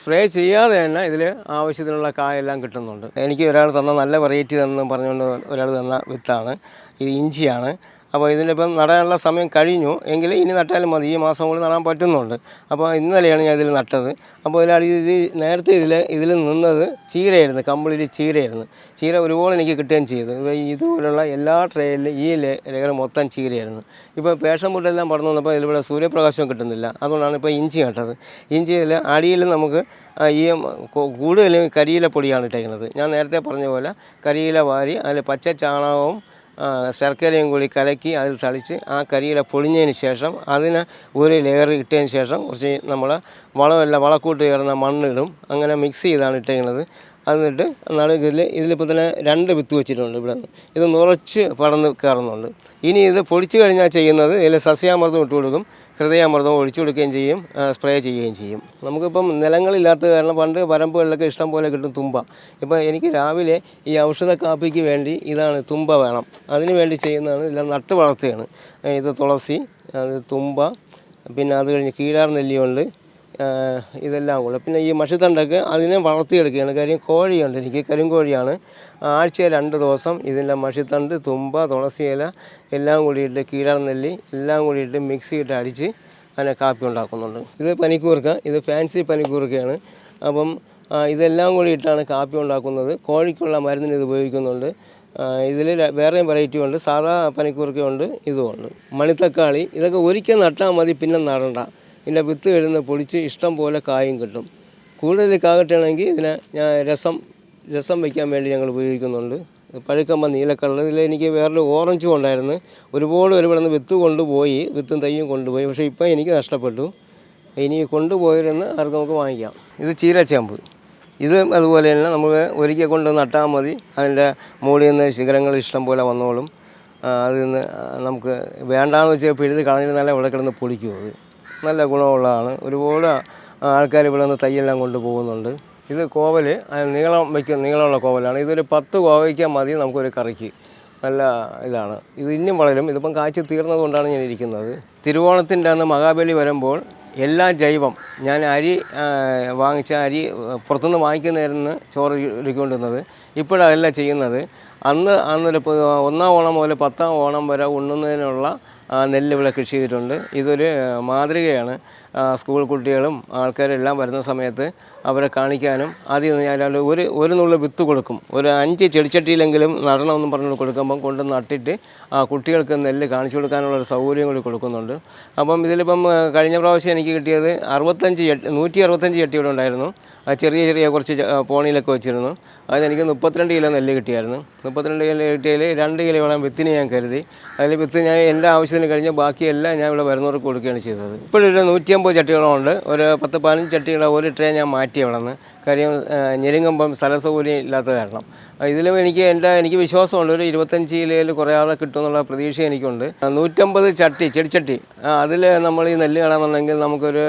സ്പ്രേ ചെയ്യാതെ തന്നെ ഇതിൽ ആവശ്യത്തിനുള്ള കായെല്ലാം കിട്ടുന്നുണ്ട്. എനിക്ക് ഒരാൾ തന്ന നല്ല വെറൈറ്റി തന്നെന്ന് പറഞ്ഞുകൊണ്ട് ഒരാൾ തന്ന വിത്താണ്. ഇത് ഇഞ്ചിയാണ്. അപ്പോൾ ഇതിനിപ്പം നടാനുള്ള സമയം കഴിഞ്ഞു. എങ്കിൽ ഇനി നട്ടാലും മതി. ഈ മാസം കൂടി നടാൻ പറ്റുന്നുണ്ട്. അപ്പോൾ ഇന്നലെയാണ് ഞാൻ ഇതിൽ നട്ടത്. അപ്പോൾ ഇതിൽ ഇത് നേരത്തെ ഇതിൽ ഇതിൽ നിന്നത് ചീരയായിരുന്നു. കമ്പിളിൽ ചീരയായിരുന്നു. ചീര ഒരുപോലെ എനിക്ക് കിട്ടുകയും ചെയ്തു. ഇത് ഇതുപോലുള്ള എല്ലാ ട്രേയിലും ഈ ലേ- ലെയർ മൊത്തം ചീരയായിരുന്നു. ഇപ്പോൾ പേഷൻ മുട്ടെല്ലാം പടർന്നു വന്നപ്പോൾ ഇതിലൂടെ സൂര്യപ്രകാശം കിട്ടുന്നില്ല. അതുകൊണ്ടാണ് ഇപ്പോൾ ഇഞ്ചി നട്ടത്. ഇഞ്ചിയിൽ അടിയിൽ നമുക്ക് ഈ കൂടുതലും കരിയില പൊടിയാണ് ഇട്ടേക്കുന്നത്. ഞാൻ നേരത്തെ പറഞ്ഞ പോലെ കരിയില വാരി അതിൽ പച്ച ചാണകവും ശർക്കരയും കൂടി കലക്കി അതിൽ തളിച്ച് ആ കരിയില പൊളിഞ്ഞതിന് ശേഷം അതിന് ഒരു ലെയർ ഇട്ടതിന് ശേഷം കുറച്ച് നമ്മൾ വളമെല്ലാം വളക്കൂട്ട് ചേർന്ന മണ്ണിടും. അങ്ങനെ മിക്സ് ചെയ്താണ് ഇട്ടേക്കുന്നത്. എന്നിട്ട് നടുക്കിൽ ഇതിലിപ്പോൾ തന്നെ രണ്ട് വിത്ത് വെച്ചിട്ടുണ്ട് ഇവിടെ നിന്ന്. ഇത് നിറച്ച് പടർന്ന് കയറുന്നുണ്ട്. ഇനി ഇത് പൊടിച്ചു കഴിഞ്ഞാൽ ചെയ്യുന്നത് ഇതിൽ സസ്യാമൃതം ഇട്ട് കൊടുക്കും. ഹൃദയാമൃതം ഒഴിച്ചു കൊടുക്കുകയും ചെയ്യും സ്പ്രേ ചെയ്യുകയും ചെയ്യും. നമുക്കിപ്പം നിലങ്ങളില്ലാത്ത കാരണം പണ്ട് പരമ്പുകളിലൊക്കെ ഇഷ്ടം പോലെ കിട്ടും തുമ്പ. ഇപ്പം എനിക്ക് രാവിലെ ഈ ഔഷധ കാപ്പിക്ക് വേണ്ടി ഇതാണ് തുമ്പ വേണം. അതിന് വേണ്ടി ചെയ്യുന്നതാണ് ഇതെല്ലാം നട്ട് വളർത്തുകയാണ് ഇത് തുളസി അത് തുമ്പ പിന്നെ അത് കഴിഞ്ഞ് കീഴാർ നെല്ലിയുണ്ട് ഇതെല്ലാം കൂടെ പിന്നെ ഈ മഷിത്തണ്ടൊക്കെ അതിനെ വളർത്തിയെടുക്കുകയാണ്. കാര്യം കോഴിയുണ്ട്. എനിക്ക് കരിങ്കോഴിയാണ്. ആഴ്ചയിൽ രണ്ട് ദിവസം ഇതിന്റെ മഷിത്തണ്ട് തുമ്പ തുളസിയില എല്ലാം കൂടിയിട്ട് കീഴാർ നെല്ലി എല്ലാം കൂടിയിട്ട് മിക്സിയിട്ട് അടിച്ച് അതിനെ കാപ്പി ഉണ്ടാക്കുന്നുണ്ട്. ഇത് പനിക്കൂർക്ക. ഇത് ഫാൻസി പനിക്കൂർക്കയാണ്. അപ്പം ഇതെല്ലാം കൂടി ഇട്ടാണ് കാപ്പി ഉണ്ടാക്കുന്നത്. കോഴിക്കുള്ള മരുന്നിന് ഇത് ഉപയോഗിക്കുന്നുണ്ട്. ഇതിൽ വേറെയും വെറൈറ്റി ഉണ്ട്. സാധാ പനിക്കൂർക്കയുണ്ട്. ഇതുമുണ്ട് മണിത്തക്കാളി. ഇതൊക്കെ ഒരിക്കൽ നട്ടാൽ മതി പിന്നെ നടണ്ട. ഇതിന്റെ വിത്ത് കഴിഞ്ഞ് പൊടിച്ച് ഇഷ്ടം പോലെ കായും കിട്ടും. കൂടുതൽ കാ കിട്ടുകയാണെങ്കിൽ ഇതിനെ ഞാൻ രസം രസം വയ്ക്കാൻ വേണ്ടി ഞങ്ങൾ ഉപയോഗിക്കുന്നുണ്ട്. പഴുക്കമ്പ നീല കളർ ഇതിൽ എനിക്ക് വേറൊരു ഓറഞ്ചും ഉണ്ടായിരുന്നു. ഒരുപാട് ഒരു ഇവിടെ നിന്ന് വിത്ത് കൊണ്ടുപോയി വിത്തും തയ്യും കൊണ്ടുപോയി. പക്ഷേ ഇപ്പം എനിക്ക് നഷ്ടപ്പെട്ടു. ഇനി കൊണ്ടുപോയിരുന്ന് ആർക്കും നമുക്ക് വാങ്ങിക്കാം. ഇത് ചീരച്ചേമ്പ് ഇത് അതുപോലെ തന്നെ നമുക്ക് ഒരിക്കൽ കൊണ്ട് നട്ടാൽ മതി. അതിന്റെ മുകളിൽ നിന്ന് ശിഖരങ്ങൾ ഇഷ്ടം പോലെ വന്നോളും. അതിൽ നിന്ന് നമുക്ക് വേണ്ടാന്ന് വെച്ചാൽ പിഴുത് കളഞ്ഞിരുന്നാലേ ഇവിടെ കിടന്ന് പൊളിക്കും അത്. നല്ല ഗുണമുള്ളതാണ്. ഒരുപാട് ആൾക്കാർ ഇവിടെ നിന്ന് തയ്യെല്ലാം കൊണ്ട് പോകുന്നുണ്ട്. ഇത് കോവൽ നീളം വയ്ക്കുന്ന നീളമുള്ള കോവലാണ്. ഇതൊരു പത്ത് കോവയ്ക്കാൽ മതി നമുക്കൊരു കറിക്ക്. നല്ല ഇതാണ്. ഇത് ഇനിയും വളരും. ഇതിപ്പം കാച്ചി തീർന്നത് കൊണ്ടാണ് ഞാൻ ഇരിക്കുന്നത്. തിരുവോണത്തിന്റെ അന്ന് മഹാബലി വരുമ്പോൾ എല്ലാ ജൈവം ഞാൻ അരി വാങ്ങിച്ച അരി പുറത്തുനിന്ന് വാങ്ങിക്കുന്നതായിരുന്നു ചോറ് ഒരുക്കൊണ്ടിരുന്നത് ഇപ്പോഴതല്ല ചെയ്യുന്നത്. അന്ന് അന്നൊരു ഒന്നാം ഓണം മുതൽ പത്താം ഓണം വരെ ഉണ്ണുന്നതിനുള്ള നെല്ല് ഇവിടെ കൃഷി ചെയ്തിട്ടുണ്ട്. ഇതൊരു മാതൃകയാണ്. സ്കൂൾ കുട്ടികളും ആൾക്കാരെല്ലാം വരുന്ന സമയത്ത് അവരെ കാണിക്കാനും ആദ്യം ഞാൻ ഒരു ഒരു നുള്ള വിത്ത് കൊടുക്കും. ഒരു അഞ്ച് ചെടിച്ചട്ടിയിലെങ്കിലും നടണമെന്ന് പറഞ്ഞു കൊടുക്കുമ്പം കൊണ്ട് നട്ടിട്ട് ആ കുട്ടികൾക്ക് നെല്ല് കാണിച്ചു കൊടുക്കാനുള്ള ഒരു സൗകര്യം കൂടി കൊടുക്കുന്നുണ്ട്. അപ്പം ഇതിലിപ്പം കഴിഞ്ഞ പ്രാവശ്യം എനിക്ക് കിട്ടിയത് അറുപത്തഞ്ച് നൂറ്റി അറുപത്തഞ്ച് ചട്ടിയുടെ ഉണ്ടായിരുന്നു. ചെറിയ ചെറിയ കുറച്ച് പോണിയിലൊക്കെ വെച്ചിരുന്നു. അതെനിക്ക് മുപ്പത്തിരണ്ട് കിലോ നെല്ല് കിട്ടിയായിരുന്നു. മുപ്പത്തിരണ്ട് കിലോ കിട്ടിയതിൽ രണ്ട് കിലോയോളം വിത്തിന് ഞാൻ കരുതി. അതിൽ വിത്ത് ഞാൻ എന്റെ ആവശ്യത്തിന് കഴിഞ്ഞ് ബാക്കിയെല്ലാം ഞാൻ ഇവിടെ വരുന്നവർക്ക് കൊടുക്കുകയാണ് ചെയ്തത്. ഇപ്പോഴൊരു നൂറ്റിയമ്പത് ചട്ടികളും ഉണ്ട് ഒരു പത്ത് പതിനഞ്ച് ചട്ടികളെ ഒരു ട്രേ ഞാൻ മാറ്റി അവിടെ നിന്ന് കാര്യം ഞെരുങ്ങുമ്പം സ്ഥല സൗകര്യം ഇല്ലാത്ത കാരണം. ഇതിലും എനിക്ക് എന്റെ എനിക്ക് വിശ്വാസമുണ്ട്. ഒരു ഇരുപത്തഞ്ച് കിലോയിൽ കുറയാതെ കിട്ടുമെന്നുള്ള പ്രതീക്ഷ എനിക്കുണ്ട്. നൂറ്റമ്പത് ചട്ടി ചെടിച്ചട്ടി. അതിൽ നമ്മൾ ഈ നെല്ല് കാണാന്നുണ്ടെങ്കിൽ നമുക്കൊരു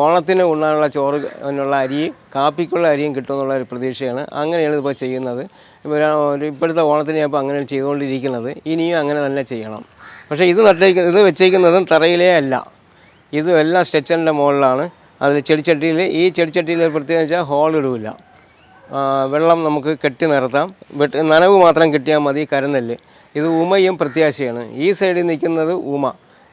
ഓണത്തിന് ഉണ്ണാനുള്ള ചോറ് എന്നുള്ള അരി കാപ്പിക്കുള്ള അരിയും കിട്ടുമെന്നുള്ള ഒരു പ്രതീക്ഷയാണ്. അങ്ങനെയാണ് ഇതിപ്പോൾ ചെയ്യുന്നത്. ഒരു ഇപ്പോഴത്തെ ഓണത്തിന് ഞാൻ ഇപ്പോൾ അങ്ങനെയാണ് ചെയ്തുകൊണ്ടിരിക്കുന്നത്. ഇനിയും അങ്ങനെ തന്നെ ചെയ്യണം. പക്ഷേ ഇത് നട്ടേക്ക് ഇത് വെച്ചേക്കുന്നതും തറയിലേ അല്ല. ഇതും എല്ലാം സ്ട്രെച്ചറിന്റെ മുകളിലാണ്. അതിൽ ചെടിച്ചട്ടിയിൽ ഈ ചെടിച്ചട്ടിയിൽ പ്രത്യേകത വെച്ചാൽ ഹോൾ ഇടില്ല വെള്ളം നമുക്ക് കെട്ടി നിർത്താം നനവ് മാത്രം കിട്ടിയാൽ മതി കരനെല്ല്. ഇത് ഉമയും പ്രത്യാശയാണ്. ഈ സൈഡിൽ നിൽക്കുന്നത് ഉമ.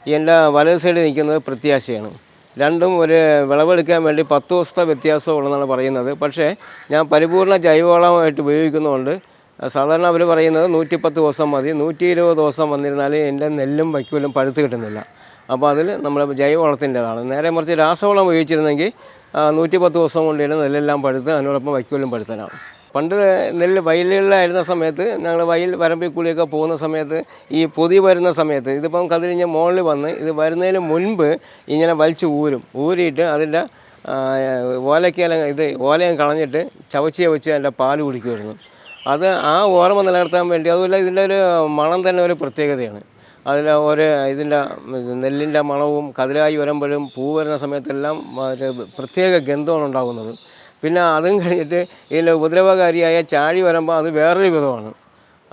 എന്റെ വലത് സൈഡിൽ നിൽക്കുന്നത് പ്രത്യാശയാണ്. രണ്ടും ഒരു വിളവെടുക്കാൻ വേണ്ടി പത്ത് ദിവസത്തെ വ്യത്യാസം ഉള്ളതെന്നാണ് പറയുന്നത്. പക്ഷേ ഞാൻ പരിപൂർണ ജൈവവളമായിട്ട് ഉപയോഗിക്കുന്നതുകൊണ്ട് സാധാരണ അവർ പറയുന്നത് നൂറ്റിപ്പത്ത് ദിവസം മതി. നൂറ്റി ഇരുപത് ദിവസം വന്നിരുന്നാൽ എന്റെ നെല്ലും വൈക്കോലും പഴുത്ത് കിട്ടുന്നില്ല. അപ്പോൾ അതിൽ നമ്മൾ ജൈവവളത്തിന്റെതാണ്. നേരെ മറിച്ച് രാസവളം ഉപയോഗിച്ചിരുന്നെങ്കിൽ നൂറ്റി പത്ത് ദിവസം കൊണ്ട് തന്നെ നെല്ലെല്ലാം പഴുത്ത് അതിനോടൊപ്പം വൈക്കോലും പഴുത്തനാണ് പണ്ട് നെല്ല് വയലുകളിലായിരുന്ന സമയത്ത് ഞങ്ങൾ വയൽ വരമ്പിൽ കൂടിയൊക്കെ പോകുന്ന സമയത്ത് ഈ പൊതി വരുന്ന സമയത്ത് ഇതിപ്പം കതിരിഞ്ഞ് മുകളിൽ വന്ന് ഇത് വരുന്നതിന് മുൻപ് ഇങ്ങനെ വലിച്ചു ഊരും. ഊരിയിട്ട് അതിന്റെ ഓലക്കേല ഇത് ഓലയും കളഞ്ഞിട്ട് ചവച്ച് ചവച്ച് അതിന്റെ പാൽ കുടിക്കുമായിരുന്നു. അത് ആ ഓർമ്മ നിലനിർത്താൻ വേണ്ടി അതുമല്ല ഇതിന്റെ ഒരു മണം തന്നെ ഒരു പ്രത്യേകതയാണ്. അതിൽ ഒരു ഇതിന്റെ നെല്ലിന്റെ മണവും കതിലായി വരുമ്പോഴും പൂ വരുന്ന സമയത്തെല്ലാം ഒരു പ്രത്യേക ഗന്ധമാണ് ഉണ്ടാകുന്നത്. പിന്നെ അതും കഴിഞ്ഞിട്ട് ഇതിന്റെ ഉപദ്രവകാരിയായ ചാഴി വരുമ്പോൾ അത് വേറൊരു വിധമാണ്.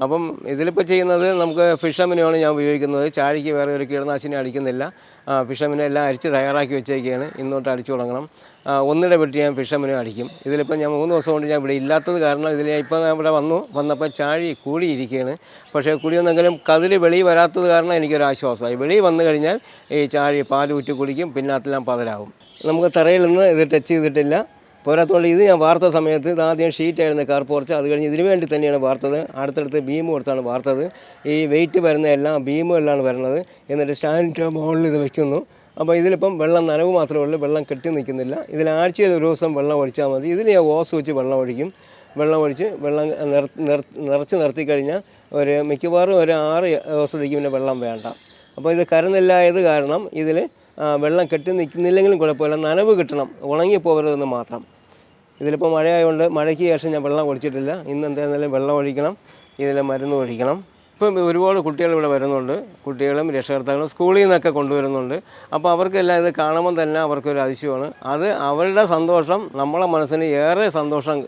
അപ്പം ഇതിലിപ്പോൾ ചെയ്യുന്നത് നമുക്ക് ഫിഷമിനുമാണ് ഞാൻ ഉപയോഗിക്കുന്നത്. ചാഴിക്ക് വേറെ ഒരു കീടനാശിനി അടിക്കുന്നില്ല. ഫിഷമിനെ എല്ലാം അരിച്ച് തയ്യാറാക്കി വെച്ചേക്കാണ്. ഇന്നോട്ട് അടിച്ചു തുടങ്ങണം. ഒന്നിടെ വെട്ടി ഞാൻ ഫിഷമിനും അടിക്കും. ഇതിലിപ്പോൾ ഞാൻ മൂന്ന് ദിവസം കൊണ്ട് ഞാൻ ഇവിടെ ഇല്ലാത്തത് കാരണം ഇതിൽ ഇപ്പം ഞാൻ ഇവിടെ വന്നു. വന്നപ്പോൾ ചാഴി കൂടിയിരിക്കുകയാണ് പക്ഷേ കൂടിയൊന്നെങ്കിലും കതിൽ വെളി വരാത്തത് കാരണം എനിക്കൊരാശ്വാസമായി വെളി വന്നു കഴിഞ്ഞാൽ ഈ ചാഴി പാൽ ഊറ്റി കുടിക്കും. പിന്നതെല്ലാം പതരാകും നമുക്ക് തറയിൽ നിന്ന് ഇത് ടച്ച് ചെയ്തിട്ടില്ല. പോരാത്തോണ്ട് ഇത് ഞാൻ വാർത്ത സമയത്ത് ഇത് ആദ്യം ഷീറ്റായിരുന്നു കാർ പോർച്ച് അത് കഴിഞ്ഞ് ഇതിനു വേണ്ടി തന്നെയാണ് വാർത്തത്. അടുത്തടുത്ത് ബീം കൊടുത്താണ് വാർത്തത്. ഈ വെയിറ്റ് വരുന്ന എല്ലാം ബീമുകളിലാണ് വരുന്നത്. എന്നിട്ട് സ്റ്റാൻഡിന്റെ മുകളിൽ ഇത് വയ്ക്കുന്നു അപ്പോൾ ഇതിലിപ്പം വെള്ളം നനവ് മാത്രമേ ഉള്ളൂ. വെള്ളം കെട്ടി നിൽക്കുന്നില്ല. ഇതിൽ ആഴ്ചയിൽ ഒരു ദിവസം വെള്ളം ഒഴിച്ചാൽ മതി. ഇതിൽ ഞാൻ ഓസ് വെച്ച് വെള്ളം ഒഴിക്കും. വെള്ളം ഒഴിച്ച് വെള്ളം നിറച്ച് നിർത്തി കഴിഞ്ഞാൽ ഒരു മിക്കവാറും ഒരു ആറ് ദിവസത്തേക്ക് പിന്നെ വെള്ളം വേണ്ട. അപ്പോൾ ഇത് കരുന്നില്ലായത് കാരണം ഇതിൽ വെള്ളം കെട്ടി നിൽക്കുന്നില്ലെങ്കിലും കുഴപ്പമില്ല. നനവ് കിട്ടണം. ഉണങ്ങി പോകരുതെന്ന് മാത്രം. ഇതിലിപ്പോൾ മഴയായതുകൊണ്ട് മഴയ്ക്ക് ശേഷം ഞാൻ വെള്ളം ഒഴിച്ചിട്ടില്ല ഇന്ന് എന്തായിരുന്നാലും വെള്ളം ഒഴിക്കണം. ഇതിൽ മരുന്ന് ഒഴിക്കണം. ഇപ്പം ഒരുപാട് കുട്ടികൾ ഇവിടെ വരുന്നുണ്ട്. കുട്ടികളും രക്ഷകർത്താക്കളും സ്കൂളിൽ നിന്നൊക്കെ കൊണ്ടുവരുന്നുണ്ട്. അപ്പോൾ അവർക്കെല്ലാം ഇത് കാണുമ്പോൾ തന്നെ അവർക്കൊരു അതിശയമാണ്. അത് അവരുടെ സന്തോഷം നമ്മളെ മനസ്സിന് ഏറെ സന്തോഷം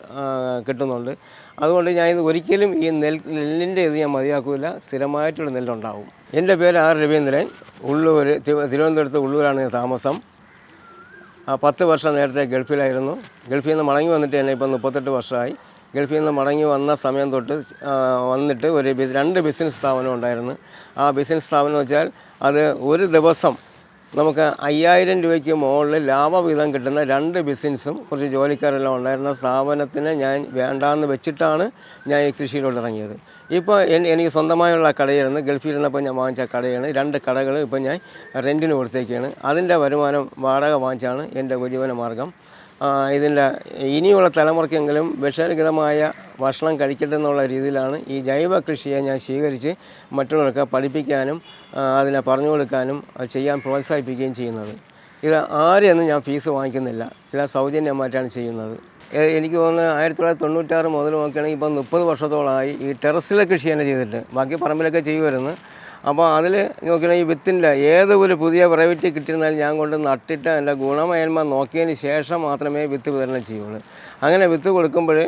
കിട്ടുന്നുണ്ട്. അതുകൊണ്ട് ഞാൻ ഇത് ഒരിക്കലും ഈ നെൽ നെല്ലിന്റെ ഇത് ഞാൻ മതിയാക്കില്ല സ്ഥിരമായിട്ടുള്ള നെല്ലുണ്ടാവും. എന്റെ പേര് ആർ. രവീന്ദ്രൻ. ഉള്ളൂർ തിരു- തിരുവനന്തപുരത്ത് ഉള്ളൂരാണ് താമസം. പത്ത് വർഷം നേരത്തെ ഗൾഫിലായിരുന്നു. ഗൾഫിൽ നിന്ന് മടങ്ങി വന്നിട്ട് തന്നെ ഇപ്പം മുപ്പത്തെട്ട് വർഷമായി. ഗൾഫിൽ നിന്ന് മടങ്ങി വന്ന സമയം തൊട്ട് വന്നിട്ട് ഒരു രണ്ട് ബിസിനസ് സ്ഥാപനം ഉണ്ടായിരുന്നു. ആ ബിസിനസ് സ്ഥാപനം എന്ന് വെച്ചാൽ അത് ഒരു ദിവസം നമുക്ക് അയ്യായിരം രൂപയ്ക്ക് മുകളിൽ ലാഭവിധം കിട്ടുന്ന രണ്ട് ബിസിനസ്സും കുറച്ച് ജോലിക്കാരെല്ലാം ഉണ്ടായിരുന്ന സ്ഥാപനത്തിന് ഞാൻ വേണ്ടാന്ന് വെച്ചിട്ടാണ് ഞാൻ ഈ കൃഷിയിലോട്ട് ഇറങ്ങിയത്. ഇപ്പോൾ എനിക്ക് സ്വന്തമായുള്ള കടയായിരുന്നു ഗൾഫിൽ ഇരുന്നപ്പോൾ ഞാൻ വാങ്ങിച്ച കടയാണ്. രണ്ട് കടകൾ ഇപ്പോൾ ഞാൻ റെന്റിന് കൊടുത്തേക്കാണ്. അതിന്റെ വരുമാനം വാടക വാങ്ങിച്ചാണ് എന്റെ ഉപജീവന മാർഗം. ഇതിന്റെ ഇനിയുള്ള തലമുറയ്ക്കെങ്കിലും വിഷരഹിതമായ ഭക്ഷണം കഴിക്കട്ടെ എന്നുള്ള രീതിയിലാണ് ഈ ജൈവ കൃഷിയെ ഞാൻ സ്വീകരിച്ച് മറ്റുള്ളവർക്ക് പഠിപ്പിക്കാനും അതിനെ പറഞ്ഞു കൊടുക്കാനും ചെയ്യാൻ പ്രോത്സാഹിപ്പിക്കുകയും ചെയ്യുന്നത്. ഇത് ആരെയൊന്നും ഞാൻ ഫീസ് വാങ്ങിക്കുന്നില്ല. ഇത് സൗജന്യമായിട്ടാണ് ചെയ്യുന്നത്. എനിക്ക് തോന്നുന്നത് ആയിരത്തി തൊള്ളായിരത്തി തൊണ്ണൂറ്റാറ് മുതൽ നോക്കുകയാണെങ്കിൽ ഇപ്പോൾ മുപ്പത് വർഷത്തോളമായി ഈ ടെറസിലെ കൃഷി തന്നെ ചെയ്തിട്ട് ബാക്കി പറമ്പിലൊക്കെ ചെയ്യുമായിരുന്നു. അപ്പോൾ അതിൽ നോക്കുകയാണെങ്കിൽ വിത്തിന്റെ ഏത് ഒരു പുതിയ വെറൈറ്റി കിട്ടിയിരുന്നാലും ഞാൻ കൊണ്ട് നട്ടിട്ട് അതിന്റെ ഗുണമേന്മ നോക്കിയതിന് ശേഷം മാത്രമേ വിത്ത് വിതരണം ചെയ്യുള്ളൂ. അങ്ങനെ വിത്ത് കൊടുക്കുമ്പോൾ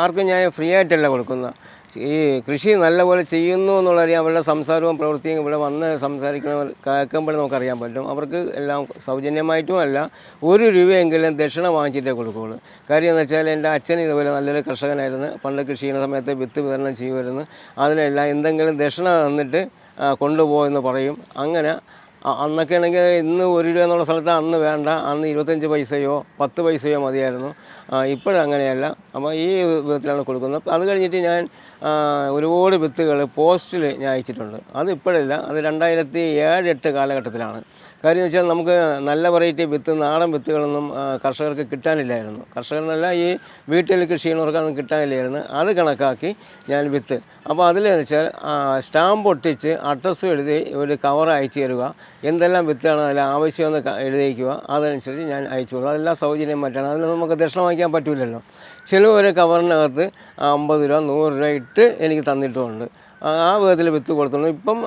ആർക്കും ഞാൻ ഫ്രീ ആയിട്ടല്ല കൊടുക്കുന്നത്. ഈ കൃഷി നല്ലപോലെ ചെയ്യുന്നു എന്നുള്ളറിയാം അവരുടെ സംസാരവും പ്രവൃത്തിയും ഇവിടെ വന്ന് സംസാരിക്കണവർ കേൾക്കുമ്പോൾ നമുക്കറിയാൻ പറ്റും. അവർക്ക് എല്ലാം സൗജന്യമായിട്ടും അല്ല ഒരു രൂപയെങ്കിലും ദക്ഷിണ വാങ്ങിച്ചിട്ടേ കൊടുക്കുകയുള്ളൂ. കാര്യം എന്ന് വെച്ചാൽ എന്റെ അച്ഛൻ ഇതുപോലെ നല്ലൊരു കർഷകനായിരുന്നു. പണ്ട് കൃഷി ചെയ്യുന്ന സമയത്ത് വിത്ത് വിതരണം ചെയ്യുമായിരുന്നു. അതിനെല്ലാം എന്തെങ്കിലും ദക്ഷിണ തന്നിട്ട് കൊണ്ടുപോകുമെന്ന് പറയും. അങ്ങനെ അന്നൊക്കെ ആണെങ്കിൽ ഇന്ന് ഒരു രൂപ എന്നുള്ള സ്ഥലത്ത് അന്ന് വേണ്ട. അന്ന് ഇരുപത്തഞ്ച് പൈസയോ പത്ത് പൈസയോ മതിയായിരുന്നു. ഇപ്പോഴങ്ങനെയല്ല അപ്പോൾ ഈ വിധത്തിലാണ് കൊടുക്കുന്നത്. അത് കഴിഞ്ഞിട്ട് ഞാൻ ഒരുപാട് വിത്തുകൾ പോസ്റ്റിൽ ഞാൻ അയച്ചിട്ടുണ്ട്. അത് ഇപ്പോഴല്ല. അത് രണ്ടായിരത്തി ഏഴ് എട്ട് കാലഘട്ടത്തിലാണ്. കാര്യം വെച്ചാൽ നമുക്ക് നല്ല വെറൈറ്റി വിത്ത് നാടൻ വിത്തുകളൊന്നും കർഷകർക്ക് കിട്ടാനില്ലായിരുന്നു. കർഷകരെന്നല്ല ഈ വീട്ടിൽ കൃഷി ചെയ്യുന്നവർക്കൊന്നും കിട്ടാനില്ലായിരുന്നു. അത് കണക്കാക്കി ഞാൻ വിത്ത്. അപ്പോൾ അതിൽ വെച്ചാൽ സ്റ്റാമ്പ് ഒട്ടിച്ച് അഡ്രസ്സ് എഴുതി ഒരു കവർ അയച്ചു തരിക. എന്തെല്ലാം വിത്താണ് അതിൽ ആവശ്യമെന്ന് എഴുതിയിക്കുക. അതനുസരിച്ച് ഞാൻ അയച്ചു കൊടുക്കും. അതെല്ലാം സൗജന്യമായിട്ടാണ് അതിന് നമുക്ക് ദക്ഷിണ വാങ്ങിക്കാൻ പറ്റില്ലല്ലോ ചില ഒരു കവറിനകത്ത് അമ്പത് രൂപ നൂറ് രൂപ ഇട്ട് എനിക്ക് തന്നിട്ടുമുണ്ട്. ആ വിധത്തിൽ വിത്ത് കൊടുത്തുള്ളൂ ഇപ്പം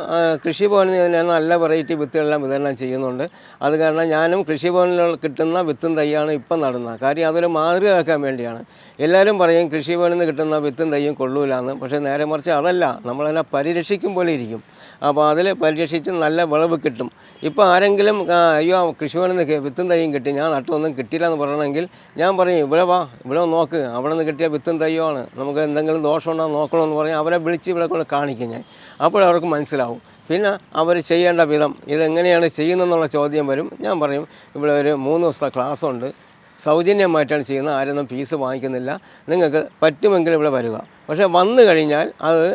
കൃഷി കൃഷിഭവനിൽ ഞാൻ നല്ല വെറൈറ്റി വിത്തുകളെല്ലാം വിതരണം ചെയ്യുന്നുണ്ട്. അത് കാരണം ഞാനും കൃഷിഭവനിൽ കിട്ടുന്ന വിത്തും തൈയാണ് ഇപ്പം നടുന്നത്. കാര്യം അതൊരു മാതൃകയാക്കാൻ വേണ്ടിയാണ്. എല്ലാവരും പറയും കൃഷിഭവനിൽ നിന്ന് കിട്ടുന്ന വിത്തും തൈയും കൊള്ളൂലെന്ന്. പക്ഷേ നേരെ മറിച്ച് അതല്ല. നമ്മളതിനെ പരിരക്ഷിക്കും പോലെ ഇരിക്കും. അപ്പോൾ അതിൽ പരിരക്ഷിച്ച് നല്ല വിളവ് കിട്ടും. ഇപ്പോൾ ആരെങ്കിലും അയ്യോ കൃഷിഭവനിൽ നിന്ന് വിത്തും തൈയും കിട്ടി ഞാൻ നട്ടൊന്നും കിട്ടിയില്ല എന്ന് പറയണമെങ്കിൽ ഞാൻ പറയും ഇവിടെ വാ ഇവിടെ നോക്ക് അവിടെ നിന്ന് കിട്ടിയ വിത്തും തയ്യുമാണ് നമുക്ക് എന്തെങ്കിലും ദോഷമുണ്ടോ നോക്കണമെന്ന് പറഞ്ഞാൽ അവരെ വിളിച്ച് ഇവിടെ കൊണ്ട് കാണിക്കും ഞാൻ. അപ്പോഴവർക്ക് മനസ്സിലാവും. പിന്നെ അവർ ചെയ്യേണ്ട വിധം ഇതെങ്ങനെയാണ് ചെയ്യുന്നതെന്നുള്ള ചോദ്യം വരും. ഞാൻ പറയും ഇവിടെ ഒരു മൂന്ന് ദിവസത്തെ ക്ലാസ് ഉണ്ട്. സൗജന്യമായിട്ടാണ് ചെയ്യുന്നത്. ആരൊന്നും ഫീസ് വാങ്ങിക്കുന്നില്ല. നിങ്ങൾക്ക് പറ്റുമെങ്കിൽ ഇവിടെ വരിക. പക്ഷേ വന്നു കഴിഞ്ഞാൽ അത്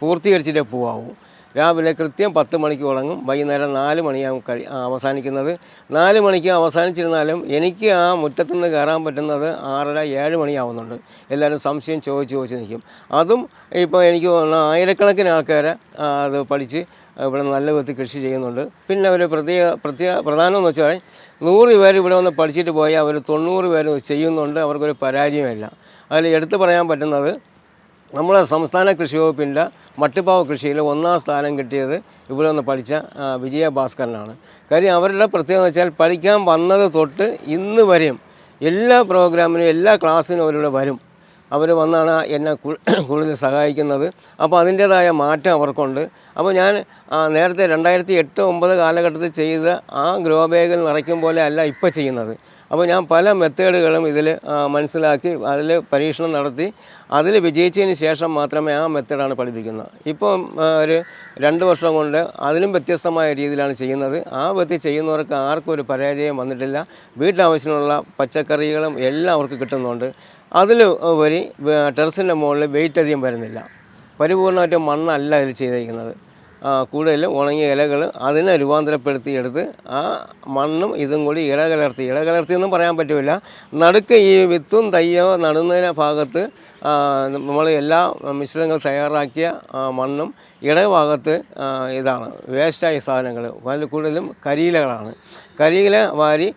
പൂർത്തീകരിച്ചിട്ടേ പോവാവൂ. രാവിലെ കൃത്യം പത്ത് മണിക്ക് തുടങ്ങും വൈകുന്നേരം നാല് മണിയാകും കഴി അവസാനിക്കുന്നത്. നാല് മണിക്ക് അവസാനിച്ചിരുന്നാലും എനിക്ക് ആ മുറ്റത്തു നിന്ന് കയറാൻ പറ്റുന്നത് ആറര ഏഴ് മണിയാവുന്നുണ്ട്. എല്ലാവരും സംശയം ചോദിച്ച് ചോദിച്ച് നിൽക്കും. അതും ഇപ്പോൾ എനിക്ക് ആയിരക്കണക്കിന് ആൾക്കാരെ അത് പഠിച്ച് ഇവിടെ നല്ല വിധത്തിൽ കൃഷി ചെയ്യുന്നുണ്ട്. പിന്നെ ഒരു പ്രത്യേക പ്രത്യേക പ്രധാനമെന്ന് വെച്ചാൽ നൂറ് പേര് ഇവിടെ വന്ന് പഠിച്ചിട്ട് പോയാൽ അവർ തൊണ്ണൂറ് പേര് ചെയ്യുന്നുണ്ട് അവർക്കൊരു പരാജയമില്ല. അതിൽ എടുത്തു പറയാൻ പറ്റുന്നത് നമ്മുടെ സംസ്ഥാന കൃഷി വകുപ്പിന്റെ മട്ടുപ്പാവ് കൃഷിയിൽ ഒന്നാം സ്ഥാനം കിട്ടിയത് ഇവിടെ നിന്ന് പഠിച്ച വിജയ ഭാസ്കരനാണ് കാര്യം അവരുടെ പ്രത്യേകത വെച്ചാൽ പഠിക്കാൻ വന്നത് തൊട്ട് ഇന്ന് വരെയും എല്ലാ പ്രോഗ്രാമിനും എല്ലാ ക്ലാസ്സിനും അവരിവിടെ വരും. അവർ വന്നാണ് എന്നെ കൂടുതൽ സഹായിക്കുന്നത്. അപ്പോൾ അതിന്റേതായ മാറ്റം അവർക്കുണ്ട്. അപ്പോൾ ഞാൻ നേരത്തെ രണ്ടായിരത്തി എട്ട് ഒമ്പത് കാലഘട്ടത്തിൽ ചെയ്ത ആ ഗ്രോ ബാഗിൽ നിറയ്ക്കും പോലെ അല്ല ഇപ്പോൾ ചെയ്യുന്നത്. അപ്പോൾ ഞാൻ പല മെത്തേഡുകളും ഇതിൽ മനസ്സിലാക്കി അതിൽ പരീക്ഷണം നടത്തി അതിൽ വിജയിച്ചതിന് ശേഷം മാത്രമേ ആ മെത്തേഡാണ് പഠിപ്പിക്കുന്നത്. ഇപ്പം ഒരു രണ്ട് വർഷം കൊണ്ട് അതിലും വ്യത്യസ്തമായ രീതിയിലാണ് ചെയ്യുന്നത്. ആ വ്യക്തി ചെയ്യുന്നവർക്ക് ആർക്കും ഒരു പരാജയം വന്നിട്ടില്ല. വീട്ടാവശ്യത്തിനുള്ള പച്ചക്കറികളും എല്ലാം അവർക്ക് കിട്ടുന്നുണ്ട്. അതിൽ ഉപരി ടെറസിന്റെ മുകളിൽ വെയിറ്റ് അധികം വരുന്നില്ല. പരിപൂർണമായിട്ട് മണ്ണല്ല ഇതിൽ ചെയ്തിരിക്കുന്നത്. കൂടുതൽ ഉണങ്ങിയ ഇലകൾ അതിനെ രൂപാന്തരപ്പെടുത്തിയെടുത്ത് ആ മണ്ണും ഇതും കൂടി ഇടകലർത്തി ഇടകലർത്തി എന്നും പറയാൻ പറ്റില്ല നടുക്ക് ഈ വിത്തും തയ്യോ നടുന്നതിന് ഭാഗത്ത് നമ്മൾ എല്ലാ മിശ്രിതങ്ങൾ തയ്യാറാക്കിയ മണ്ണും ഇടഭാഗത്ത് ഇതാണ് വേസ്റ്റായ സാധനങ്ങൾ അതിൽ കൂടുതലും കരിയിലകളാണ്. കരിയില വാരി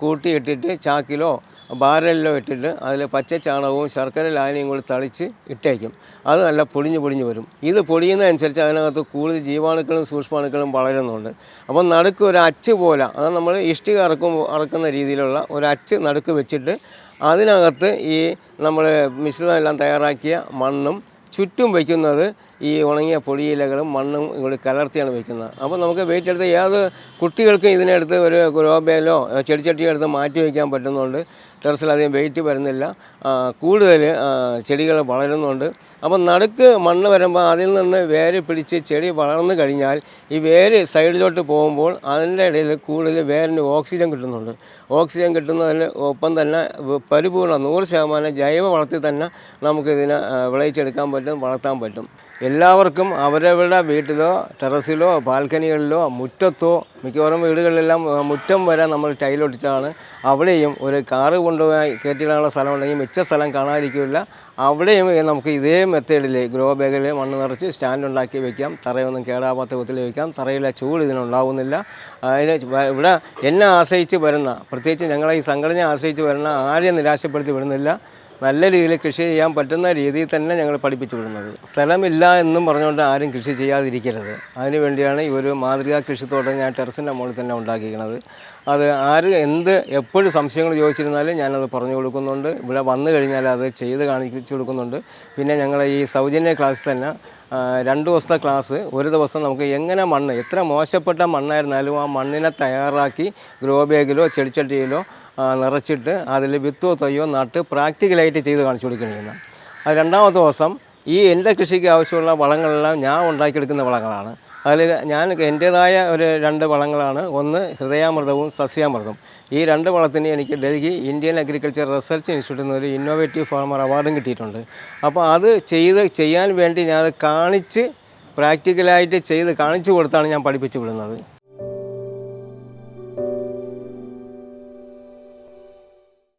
കൂട്ടിയിട്ടിട്ട് ചാക്കിലോ ബാരലിലോ ഇട്ടിട്ട് അതിൽ പച്ച ചാണകവും ശർക്കര ലായനിയും കൂടി തളിച്ച് ഇട്ടേക്കും. അത് നല്ല പൊടിഞ്ഞ് പൊടിഞ്ഞ് വരും. ഇത് പൊടിയുന്നതനുസരിച്ച് അതിനകത്ത് കൂടുതൽ ജീവാണുക്കളും സൂക്ഷ്മാണുക്കളും വളരുന്നുണ്ട്. അപ്പം നടുക്ക് ഒരു അച്ച് പോലെ അത് നമ്മൾ ഇഷ്ടിക അറക്കും അറക്കുന്ന രീതിയിലുള്ള ഒരു അച്ച് നടുക്ക് വെച്ചിട്ട് അതിനകത്ത് ഈ നമ്മൾ മിശ്രിതമെല്ലാം തയ്യാറാക്കിയ മണ്ണും ചുറ്റും വയ്ക്കുന്നത് ഈ ഉണങ്ങിയ പൊടിയിലകളും മണ്ണും കൂടി കലർത്തിയാണ് വയ്ക്കുന്നത്. അപ്പോൾ നമുക്ക് വെയിറ്റ് എടുത്ത് ഏത് കുട്ടികൾക്കും ഇതിനെടുത്ത് ഒരു ഗ്രോബയിലോ ചെടിച്ചട്ടിയോ എടുത്ത് മാറ്റി വയ്ക്കാൻ പറ്റുന്നുണ്ട്. ടെറസിൽ അധികം വെയിറ്റ് വരുന്നില്ല. കൂടുതൽ ചെടികൾ വളരുന്നുണ്ട്. അപ്പം നടുക്ക് മണ്ണ് വരുമ്പോൾ അതിൽ നിന്ന് വേര് പിടിച്ച് ചെടി വളർന്നു കഴിഞ്ഞാൽ ഈ വേര് സൈഡിലോട്ട് പോകുമ്പോൾ അതിന്റെ ഇടയിൽ കൂടുതൽ വേരിന് ഓക്സിജൻ കിട്ടുന്നുണ്ട്. ഓക്സിജൻ കിട്ടുന്നതിന് ഒപ്പം തന്നെ പരിപൂർണ നൂറ് ശതമാനം ജൈവ വളത്തിൽ തന്നെ നമുക്കിതിനെ വിളയിച്ചെടുക്കാൻ പറ്റും വളർത്താൻ പറ്റും. എല്ലാവർക്കും അവരവരുടെ വീട്ടിലോ ടെറസിലോ ബാൽക്കനികളിലോ മുറ്റത്തോ മിക്കവാറും വീടുകളിലെല്ലാം മുറ്റം വരെ നമ്മൾ ടൈലൊട്ടിച്ചാണ് അവിടെയും ഒരു കാറ് കൊണ്ടുപോയി കയറ്റിയിടാനുള്ള സ്ഥലം ഉണ്ടെങ്കിൽ മിച്ച സ്ഥലം കാണാതിരിക്കില്ല. അവിടെയും നമുക്ക് ഇതേ മെത്തേഡിൽ ഗ്രോ ബാഗിൽ മണ്ണ് നിറച്ച് സ്റ്റാൻഡ് ഉണ്ടാക്കി വെക്കാം. തറയൊന്നും കേടാവാത്ത വിധത്തിൽ വെക്കാം. തറയിലെ ചൂട് ഇതിനുണ്ടാവുന്നില്ല. അതിന് ഇവിടെ എന്നെ ആശ്രയിച്ച് വരുന്ന പ്രത്യേകിച്ച് ഞങ്ങളെ ഈ സംഘടനയെ ആശ്രയിച്ച് വരുന്ന ആരെയും നിരാശപ്പെടുത്തി വിടുന്നില്ല. നല്ല രീതിയിൽ കൃഷി ചെയ്യാൻ പറ്റുന്ന രീതിയിൽ തന്നെ ഞങ്ങൾ പഠിപ്പിച്ചു വിടുന്നത്. സ്ഥലമില്ല എന്നും പറഞ്ഞുകൊണ്ട് ആരും കൃഷി ചെയ്യാതിരിക്കരുത്. അതിനുവേണ്ടിയാണ് ഈ ഒരു മാതൃകാ കൃഷിത്തോട്ടം ഞാൻ ടെറസിന്റെ മുകളിൽ തന്നെ ഉണ്ടാക്കിയിരിക്കുന്നത്. അത് ആര് എന്ത് എപ്പോഴും സംശയങ്ങൾ ചോദിച്ചിരുന്നാലും ഞാനത് പറഞ്ഞു കൊടുക്കുന്നുണ്ട്. ഇവിടെ വന്നു കഴിഞ്ഞാൽ അത് ചെയ്ത് കാണിച്ചു കൊടുക്കുന്നുണ്ട്. പിന്നെ ഞങ്ങൾ ഈ സൗജന്യ ക്ലാസ് തന്നെ രണ്ട് ദിവസത്തെ ക്ലാസ് ഒരു ദിവസം നമുക്ക് എങ്ങനെ മണ്ണ് എത്ര മോശപ്പെട്ട മണ്ണായിരുന്നാലും ആ മണ്ണിനെ തയ്യാറാക്കി ഗ്രോ ബാഗിലോ ചെടിച്ചട്ടിയിലോ നിറച്ചിട്ട് അതിൽ വിത്തോ തയ്യോ നട്ട് പ്രാക്ടിക്കലായിട്ട് ചെയ്ത് കാണിച്ചു കൊടുക്കുകയാണ് അത് രണ്ടാമത്തെ ദിവസം ഈ എന്റെ കൃഷിക്ക് ആവശ്യമുള്ള വളങ്ങളെല്ലാം ഞാൻ ഉണ്ടാക്കിയെടുക്കുന്ന വളങ്ങളാണ്. അതിൽ ഞാൻ എന്റേതായ ഒരു രണ്ട് വളങ്ങളാണ്. ഒന്ന് ഹൃദയാമൃതവും സസ്യാമൃതവും. ഈ രണ്ട് വളത്തിന് എനിക്ക് ഡൽഹി ഇന്ത്യൻ അഗ്രികൾച്ചർ റിസർച്ച് ഇൻസ്റ്റിറ്റ്യൂട്ടിൽ നിന്ന് ഒരു ഇന്നോവേറ്റീവ് ഫാർമർ അവാർഡും കിട്ടിയിട്ടുണ്ട്. അപ്പോൾ അത് ചെയ്ത് ചെയ്യാൻ വേണ്ടി ഞാൻ അത് കാണിച്ച് പ്രാക്ടിക്കലായിട്ട് ചെയ്ത് കാണിച്ചു കൊടുത്താണ് ഞാൻ പഠിപ്പിച്ചു വിടുന്നത്.